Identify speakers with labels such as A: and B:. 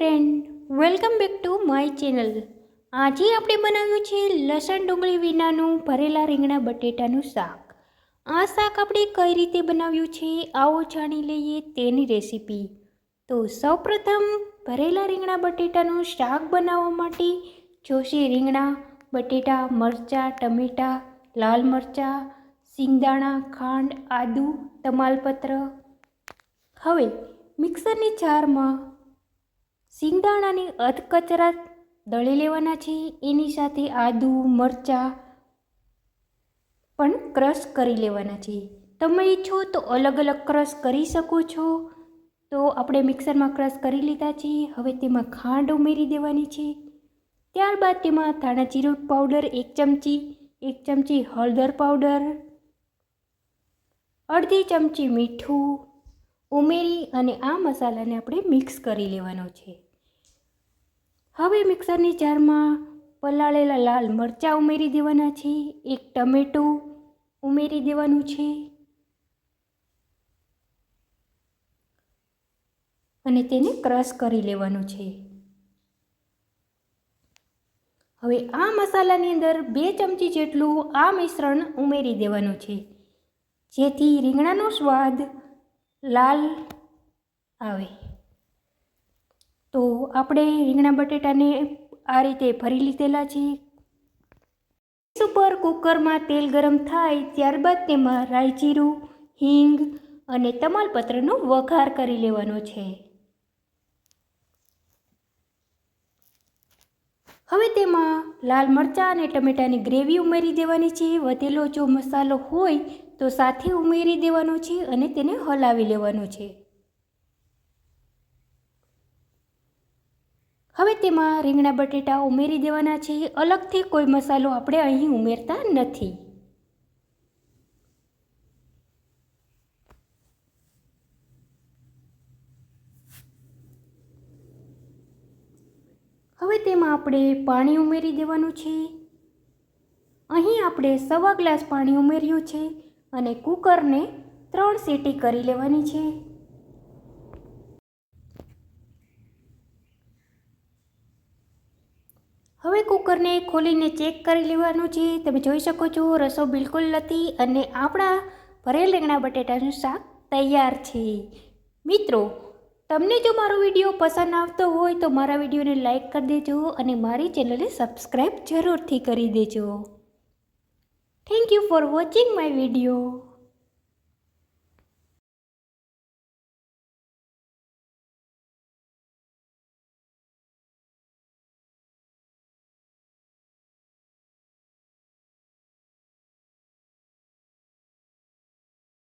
A: Friend welcome back to my channel આજે આપણે બનાવ્યું છે લસણ ડુંગળી વિનાનું ભરેલા રીંગણા બટેટાનું શાક. આ શાક આપણે કઈ રીતે બનાવ્યું છે આવો જાણી લઈએ તેની રેસીપી. તો સૌપ્રથમ ભરેલા રીંગણા બટેટાનું શાક બનાવવા માટે જોશે રીંગણા, બટેટા, મરચાં, ટમેટાં, લાલ મરચાં, સિંગદાણા, ખાંડ, આદુ, તમાલપત્ર. હવે મિક્સરની જારમાં સિંગદાણાની અધકચરા દળી લેવાના છે. એની સાથે આદુ, મરચાં પણ ક્રશ કરી લેવાના છે. તમે ઈચ્છો તો અલગ અલગ ક્રશ કરી શકો છો. તો આપણે મિક્સરમાં ક્રશ કરી લીધા છે. હવે તેમાં ખાંડ ઉમેરી દેવાની છે. ત્યારબાદ તેમાં ધાણા જીરું પાવડર એક ચમચી એક ચમચી હળદર પાવડર, અડધી ચમચી મીઠું ઉમેરી અને આ મસાલાને આપણે મિક્સ કરી લેવાનો છે. હવે મિક્સરની જારમાં પલાળેલા લાલ મરચાં ઉમેરી દેવાના છે, એક ટમેટું ઉમેરી દેવાનું છે અને તેને ક્રશ કરી લેવાનું છે. હવે આ મસાલાની અંદર બે ચમચી જેટલું આ મિશ્રણ ઉમેરી દેવાનું છે, જેથી રીંગણાનો સ્વાદ લાલ આવે. આપણે રીંગણા બટેટાને આ રીતે ભરી લીધેલા છે. ગેસ ઉપર કુકરમાં તેલ ગરમ થાય ત્યારબાદ તેમાં રાઈ હિંગ અને તમાલપત્રનો વઘાર કરી લેવાનો છે. હવે તેમાં લાલ મરચાં અને ટમેટાની ગ્રેવી ઉમેરી દેવાની છે. વધેલો જો મસાલો હોય તો સાથે ઉમેરી દેવાનો છે અને તેને હલાવી લેવાનું છે. હવે તેમાં રીંગણા બટેટા ઉમેરી દેવાના છે. અલગથી કોઈ મસાલો આપણે અહીં ઉમેરતા નથી. હવે તેમાં આપણે પાણી ઉમેરી દેવાનું છે. અહીં આપણે સવા ગ્લાસ પાણી ઉમેર્યું છે અને કુકરને ત્રણ સીટી કરી લેવાની છે. હવે કુકરને ખોલીને ચેક કરી લેવાનું છે. તમે જોઈ શકો છો, રસો બિલકુલ નથી અને આપણા ભરેલ રીંગણા બટેટાનું શાક તૈયાર છે. મિત્રો, તમને જો મારો વીડિયો પસંદ આવતો હોય તો મારા વિડીયોને લાઇક કરી દેજો અને મારી ચેનલને સબસ્ક્રાઈબ જરૂરથી કરી દેજો. Thank you for watching my video